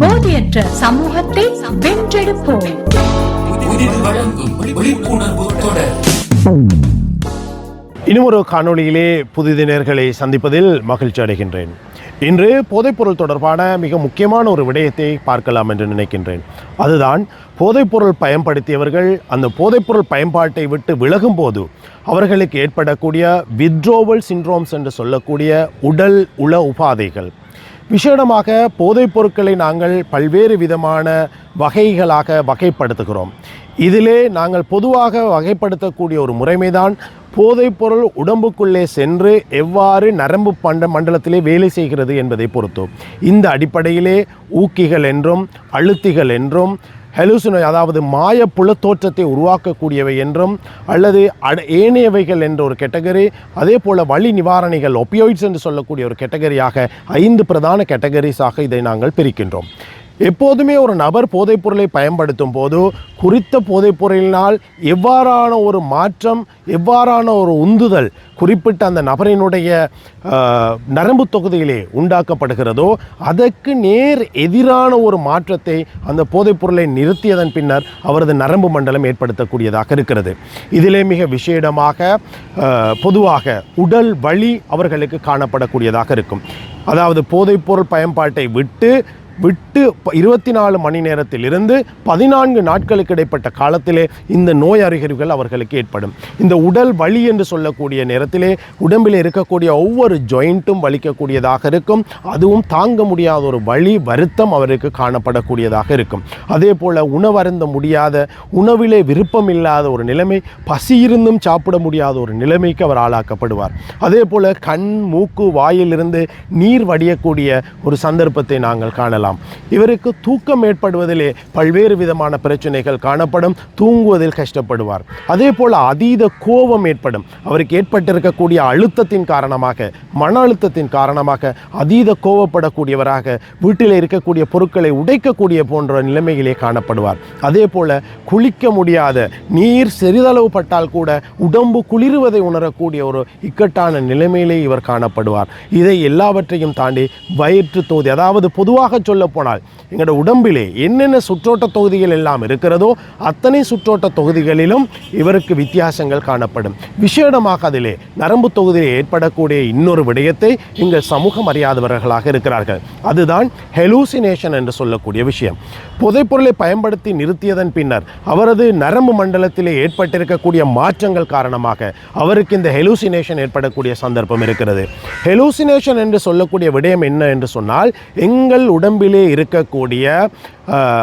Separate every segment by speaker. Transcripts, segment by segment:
Speaker 1: போதையற்ற சமூகத்தை வென்றெடுப்போம்.
Speaker 2: இன்னும் ஒரு காணொளியிலே புதிதினர்களை சந்திப்பதில் மகிழ்ச்சி அடைகின்றேன். இன்று போதைப்பொருள் தொடர்பான மிக முக்கியமான ஒரு விடயத்தை பார்க்கலாம் என்று நினைக்கின்றேன். அதுதான் போதைப்பொருள் பயன்படுத்தியவர்கள் அந்த போதைப்பொருள் பயன்பாட்டை விட்டு விலகும் போது அவர்களுக்கு ஏற்படக்கூடிய வித்ரோவல் சிண்ட்ரோம்ஸ் என்று சொல்லக்கூடிய உடல் உள உபாதைகள். விசேடமாக போதைப் பொருட்களை நாங்கள் பல்வேறு விதமான வகைகளாக வகைப்படுத்துகிறோம். இதிலே நாங்கள் பொதுவாக வகைப்படுத்தக்கூடிய ஒரு முறைமைதான் போதைப்பொருள் உடம்புக்குள்ளே சென்று எவ்வாறு நரம்பு பண்ட மண்டலத்திலே வேலை செய்கிறது என்பதை பொறுத்தும் இந்த அடிப்படையிலே ஊக்கிகள் என்றும் அழுத்திகள் என்றும் ஹெலுசினோ அதாவது மாய தோற்றத்தை உருவாக்கக்கூடியவை என்றும் அல்லது அட ஏனையவைகள் என்ற ஒரு கேட்டகரி அதே போல் வழி நிவாரணிகள் ஒப்பியோய்ட்ஸ் என்று சொல்லக்கூடிய ஒரு கேட்டகரியாக ஐந்து பிரதான கேட்டகரிஸாக இதை நாங்கள் பிரிக்கின்றோம். எப்போதுமே ஒரு நபர் போதைப்பொருளை பயன்படுத்தும் போது குறித்த போதைப்பொருளினால் எவ்வாறான ஒரு மாற்றம் எவ்வாறான ஒரு உந்துதல் குறிப்பிட்ட அந்த நபரினுடைய நரம்பு தொகுதியிலே உண்டாக்கப்படுகிறதோ அதற்கு நேர் எதிரான ஒரு மாற்றத்தை அந்த போதைப்பொருளை நிறுத்தியதன் பின்னர் அவரது நரம்பு மண்டலம் ஏற்படுத்தக்கூடியதாக இருக்கிறது. இதிலே மிக விசேடமாக பொதுவாக உடல் வலி அவர்களுக்கு காணப்படக்கூடியதாக இருக்கும். அதாவது போதைப்பொருள் பயன்பாட்டை விட்டு விட்டு ப- இருபத்தி நாலு மணி நேரத்தில் இருந்து பதினான்கு நாட்களுக்கு இடைப்பட்ட காலத்திலே இந்த நோய் அறிகுறிகள் அவர்களுக்கு ஏற்படும். இந்த உடல் வலி என்று சொல்லக்கூடிய நேரத்திலே உடம்பில் இருக்கக்கூடிய ஒவ்வொரு ஜாயிண்ட்டும் வலிக்கக்கூடியதாக இருக்கும். அதுவும் தாங்க முடியாத ஒரு வலி வருத்தம் அவருக்கு காணப்படக்கூடியதாக இருக்கும். அதே போல் உணவருந்த முடியாத உணவிலே விருப்பம் இல்லாத ஒரு நிலைமை பசி இருந்தும் சாப்பிட முடியாத ஒரு நிலைமைக்கு அவர் ஆளாக்கப்படுவார். அதே போல் கண் மூக்கு வாயிலிருந்து நீர் வடியக்கூடிய ஒரு சந்தர்ப்பத்தை நாங்கள் காணலாம். இவருக்கு தூக்கம் ஏற்படுவதிலே பல்வேறு விதமான பிரச்சனைகள் காணப்படும் தூங்குவதில் கஷ்டப்படுவார். அதே போல் அதீத கோபம் ஏற்படும். அவருக்கு ஏற்பட்டிருக்கக்கூடிய அழுத்தத்தின் காரணமாக மன அழுத்தத்தின் காரணமாக அதீத கோபப்படக்கூடியவராக வீட்டில் இருக்கக்கூடிய பொருட்களை உடைக்கக்கூடிய போன்ற நிலைமையிலே காணப்படுவார். அதே போல குளிக்க முடியாத நீர் சிறிதளவு பட்டால் கூட உடம்பு குளிர்வதை உணரக்கூடிய ஒரு இக்கட்டான நிலைமையிலே இவர் காணப்படுவார். இதை எல்லாவற்றையும் தாண்டி வயிற்று தொகுதி அதாவது பொதுவாக சொல்ல போனால் எங்களோட உடம்பிலே என்னென்ன சுற்றோட்ட தொகுதிகள் எல்லாம் இருக்கிறதோ அத்தனை சுற்றோட்ட தொகுதிகளிலும் இவருக்கு வித்தியாசங்கள் காணப்படும். விசேடமாக அதிலே நரம்பு தொகுதியில் ஏற்படக்கூடிய இன்னொரு விடயத்தை எங்கள் சமூகம் அறியாதவர்களாக இருக்கிறார்கள். அதுதான் ஹெலூசினேஷன் என்று சொல்லக்கூடிய விஷயம். புதைப்பொருளை பயன்படுத்தி நிறுத்தியதன் பின்னர் அவரது நரம்பு மண்டலத்திலே ஏற்பட்டிருக்கக்கூடிய மாற்றங்கள் காரணமாக அவருக்கு இந்த ஹெலூசினேஷன் ஏற்படக்கூடிய சந்தர்ப்பம் இருக்கிறது. ஹெலூசினேஷன் என்று சொல்லக்கூடிய விடயம் என்ன என்று சொன்னால் எங்கள் உடம்பில் இருக்கக்கூடிய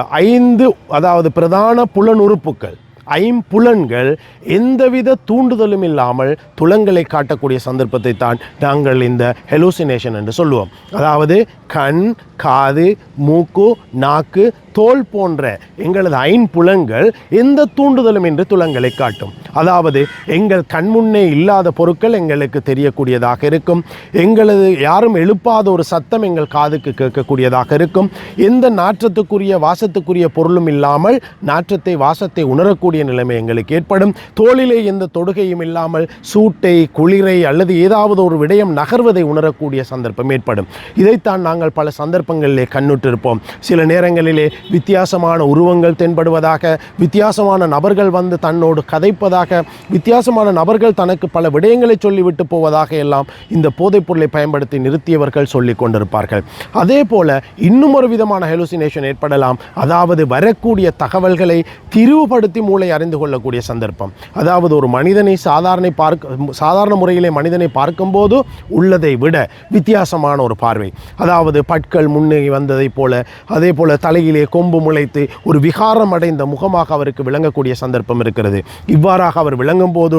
Speaker 2: ஐந்து அதாவது பிரதான புலனுறுப்புக்கள் ஐம்புலன்கள் எந்தவித தூண்டுதலும் இல்லாமல் துலங்களை காட்டக்கூடிய சந்தர்ப்பத்தை தான் நாங்கள் இந்த ஹெலூசினேஷன் என்று சொல்லுவோம். அதாவது கண் காது மூக்கு நாக்கு தோல் போன்ற எங்களது ஐன்புலங்கள் எந்த தூண்டுதலும் என்று துலங்களை காட்டும். அதாவது எங்கள் கண்முன்னே இல்லாத பொருட்கள் எங்களுக்கு தெரியக்கூடியதாக இருக்கும். எங்களது யாரும் எழுப்பாத ஒரு சத்தம் எங்கள் காதுக்கு கேட்கக்கூடியதாக இருக்கும். எந்த நாற்றத்துக்குரிய வாசத்துக்குரிய பொருளும் இல்லாமல் நாற்றத்தை வாசத்தை உணரக்கூடிய நிலைமை எங்களுக்கு ஏற்படும். தோளிலே எந்த தொடுகையும் இல்லாமல் சூட்டை குளிரை அல்லது ஏதாவது ஒரு விடயம் நகர்வதை உணரக்கூடிய சந்தர்ப்பம் ஏற்படும். இதைத்தான் நாங்கள் பல சந்தர்ப்பங்களிலே கண்ணுற்றிருப்போம். சில நேரங்களிலே வித்தியாசமான உருவங்கள் தென்படுவதாக வித்தியாசமான நபர்கள் வந்து தன்னோடு கதைப்பதாக வித்தியாசமான நபர்கள் தனக்கு பல விடயங்களை சொல்லிவிட்டு போவதாக எல்லாம் இந்த போதைப்பொருளை பயன்படுத்தி நிறுத்தியவர்கள் சொல்லிக் கொண்டிருப்பார்கள். அதே போல இன்னும் ஒரு விதமான ஹெலுசினேஷன் ஏற்படலாம். அதாவது வரக்கூடிய தகவல்களை திரிவுபடுத்தி மூளை அறிந்து கொள்ளக்கூடிய சந்தர்ப்பம். அதாவது ஒரு மனிதனை சாதாரண பார்க்க சாதாரண முறையிலே மனிதனை பார்க்கும்போது உள்ளதை விட வித்தியாசமான ஒரு பார்வை. அதாவது பற்கள் முன்னே வந்ததைப் போல அதே போல தலையிலே கொம்பு முளைத்து ஒரு விகாரம் அடைந்த முகமாக அவருக்கு விளங்கக்கூடிய சந்தர்ப்பம் இருக்கிறது. இவ்வாறாக அவர் விளங்கும் போது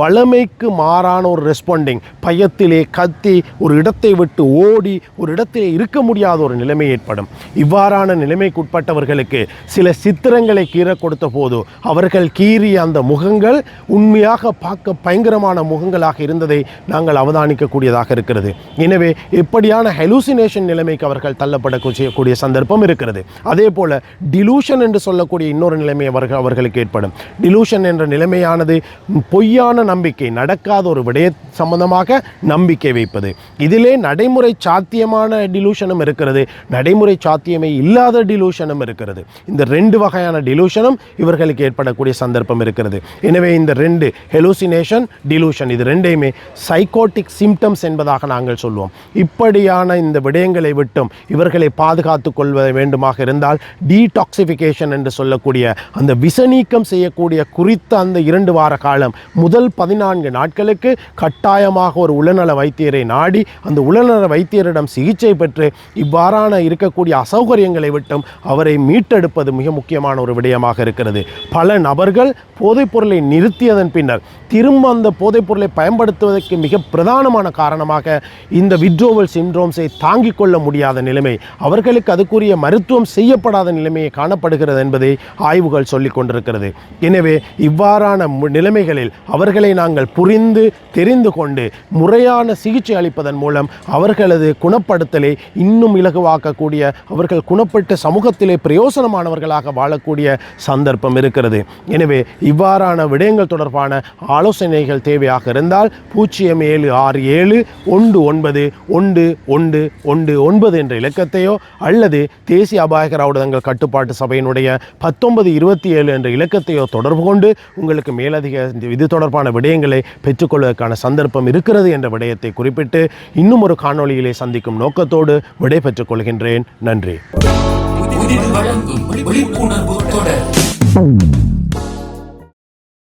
Speaker 2: வளமைக்கு மாறான ஒரு ரெஸ்பாண்டிங் பயத்திலே கத்தி ஒரு இடத்தை விட்டு ஓடி ஒரு இடத்திலே இருக்க முடியாத ஒரு நிலைமை ஏற்படும். இவ்வாறான நிலைமைக்கு உட்பட்டவர்களுக்கு சில சித்திரங்களை கீற கொடுத்த போது அவர்கள் கீறிய அந்த முகங்கள் உண்மையாக பார்க்க பயங்கரமான முகங்களாக இருந்ததை நாங்கள் அவதானிக்கக்கூடியதாக இருக்கிறது. எனவே இப்படியான ஹெலூசினேஷன் நிலைமைக்கு அவர்கள் தள்ளப்படக்கூடிய சந்தர்ப்பம் இருக்கிறது. அதே போல டிலூஷன் என்று சொல்லக்கூடிய இன்னொரு நிலைமை அவர்கள் அவர்களுக்கு ஏற்படும். டிலூஷன் என்ற நிலைமையானது பொய்யான நம்பிக்கை நடக்காத ஒரு விடய சம்பந்தமாக நம்பிக்கை வைப்பது. இதிலே நடைமுறை சாத்தியமான டிலூஷனும் இருக்கிறது. நடைமுறை சாத்தியமே இல்லாத டிலூஷனும் இருக்கிறது. இந்த ரெண்டு வகையான டிலூஷனும் இவர்களுக்கு ஏற்படக்கூடிய சந்தர்ப்பம் இருக்கிறது. எனவே இந்த ரெண்டு ஹெலூசினேஷன் டிலூஷன் இது ரெண்டையுமே சைக்கோட்டிக் சிம்டம்ஸ் என்பதாக நாங்கள் சொல்வோம். இப்படியான இந்த விடயங்களை விட்டும் இவர்களை பாதுகாத்து கொள்வ வேண்டுமாக இருந்தால் டீடாக்சிஃபிகேஷன் என்று சொல்லக்கூடிய அந்த விசநீக்கம் செய்யக்கூடிய குறித்த அந்த இரண்டு வார காலம் முதல் பதினான்கு நாட்களுக்கு கட்டாயமாக ஒரு உளநல வைத்தியரை நாடி அந்த உளநல வைத்தியரிடம் சிகிச்சை பெற்று இவ்வாறான இருக்கக்கூடிய அசௌகரியங்களை விட்டும் அவரை மீட்டெடுப்பது மிக முக்கியமான ஒரு விடயமாக இருக்கிறது. பல நபர்கள் போதைப்பொருளை நிறுத்தியதன் பின்னர் திரும்ப அந்த போதைப்பொருளை பயன்படுத்துவதற்கு மிக பிரதானமான காரணமாக இந்த விட்ரோவல் சிண்ட்ரோம்ஸை தாங்கிக் கொள்ள முடியாத நிலைமை. அவர்களுக்கு அதுக்குரிய மருத்துவம் செய்யப்படாத நிலைமையை காணப்படுகிறது என்பதை ஆய்வுகள் சொல்லிக் கொண்டிருக்கிறது. எனவே இவ்வாறான நிலைமைகளில் அவர்களை நாங்கள் புரிந்து தெரிந்து கொண்டு முறையான சிகிச்சை அளிப்பதன் மூலம் அவர்களது குணப்படுத்தலை இன்னும் இலகுவாக்கக்கூடிய அவர்கள் குணப்பட்டு சமூகத்திலே பிரயோசனமானவர்களாக வாழக்கூடிய சந்தர்ப்பம் இருக்கிறது. எனவே இவ்வாறான விடயங்கள் தொடர்பான ஆலோசனைகள் தேவையாக இருந்தால் பூஜ்ஜியம் ஏழு ஆறு ஏழு ஒன்று ஒன்பது ஒன்று ஒன்று ஒன்று ஒன்பது என்ற இலக்கத்தையோ அல்லது தேசிய அபாயகர ஊடகங்கள் கட்டுப்பாட்டு சபையினுடைய பத்தொன்பது இருபத்தி ஏழு என்ற இலக்கத்தையோ தொடர்பு கொண்டு உங்களுக்கு மேலதிக இந்த இது தொடர்பான விடயங்களை பெற்றுக்கொள்வதற்கான சந்தர்ப்பம் இருக்கிறது என்ற விடயத்தை குறிப்பிட்டு இன்னும் ஒரு காணொளியிலே சந்திக்கும் நோக்கத்தோடு விடை பெற்றுக் கொள்கின்றேன் நன்றி